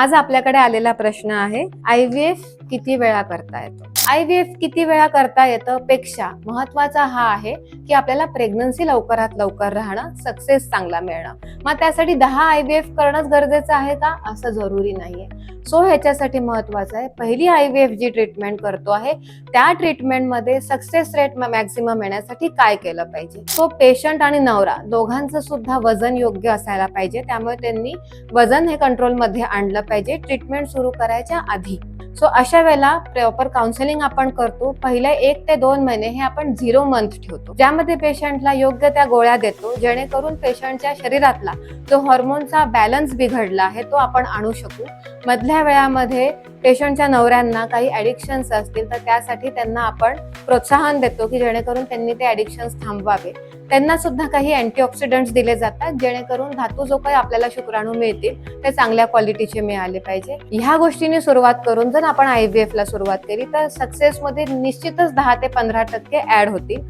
आज आपल्याकडे आलेला प्रश्न आहे आय व्ही एफ किती वेळा करता येतो? आय व्ही एफ किती वेळा करता येतं? पेक्षा महत्त्वाचा हा आहे की आपल्याला प्रेग्नन्सी लवकरात लवकर राहणं सक्सेस चांगला मिळणं. मग त्यासाठी दहा आय व्ही एफ करणंच गरजेचं आहे का? असं जरुरी नाहीये. सो ह्याच्यासाठी महत्वाचं आहे पहिली आय व्ही एफ जी ट्रीटमेंट करतो आहे त्या ट्रीटमेंटमध्ये सक्सेस रेट मॅक्झिमम येण्यासाठी काय केलं पाहिजे? सो पेशंट आणि नवरा दोघांचं सुद्धा वजन योग्य असायला पाहिजे त्यामुळे त्यांनी वजन हे कंट्रोलमध्ये आणलं पाहिजे ट्रीटमेंट सुरू करायच्या आधी. सो अशा वेळेला प्रॉपर काउन्सिलिंग आपण करतो. पहिले एक ते दोन महिने हे आपण झिरो मंथ ठेवतो. ज्यामध्ये पेशंटला योग्य त्या गोळ्या देतो जेणेकरून पेशंटच्या शरीरातला जो हॉर्मोनचा बॅलन्स बिघडला आहे तो आपण आणू शकू. मधल्या वेळामध्ये पेशंटच्या नवऱ्यांना काही ॲडिक्शन्स असतील तर त्यासाठी त्यांना आपण प्रोत्साहन देतो की जेणेकरून त्यांनी ते ॲडिक्शन्स थांबवावे. त्यांना सुद्धा काही अँटीऑक्सिडंट्स दिले जातात जेणेकरून धातू जो काही आपल्याला शुक्राणू मिळतील ते चांगल्या क्वालिटीचे मिळाले पाहिजे. ह्या गोष्टींनी सुरुवात करून जर आपण आय व्ही एफला सुरुवात केली तर सक्सेसमध्ये निश्चितच दहा ते पंधरा टक्के ऍड होतील.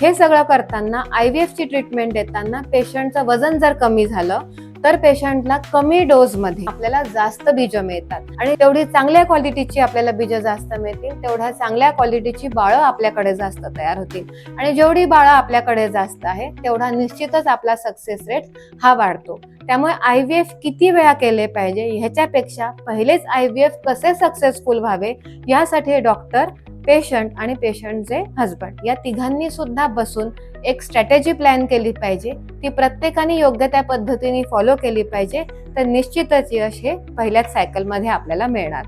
हे सगळं करताना आय व्ही एफची ट्रीटमेंट देताना पेशंटचं वजन जर कमी झालं तर पेशंटला कमी डोसमध्ये आपल्याला जास्त बीज मिळतात. आणि तेवढी चांगल्या क्वालिटीची आपल्याला बीज जास्त मिळतील तेवढ्या चांगल्या क्वालिटीची बाळं आपल्याकडे जास्त तयार होतील. आणि जेवढी बाळं आपल्याकडे जास्त आहे तेवढा निश्चितच आपला सक्सेस रेट हा वाढतो. त्यामुळे आय व्ही एफ किती वेळा केले पाहिजे ह्याच्यापेक्षा पहिलेच आय व्ही एफ कसे सक्सेसफुल व्हावे यासाठी डॉक्टर पेशंट आणि पेशंटचे हजबंड या तिघांनी सुद्धा बसून एक स्ट्रॅटेजी प्लॅन केली पाहिजे. ती प्रत्येकाने योग्य त्या पद्धतीने फॉलो केली पाहिजे. तर निश्चितच यश हे पहिल्याच सायकलमध्ये आपल्याला मिळणार.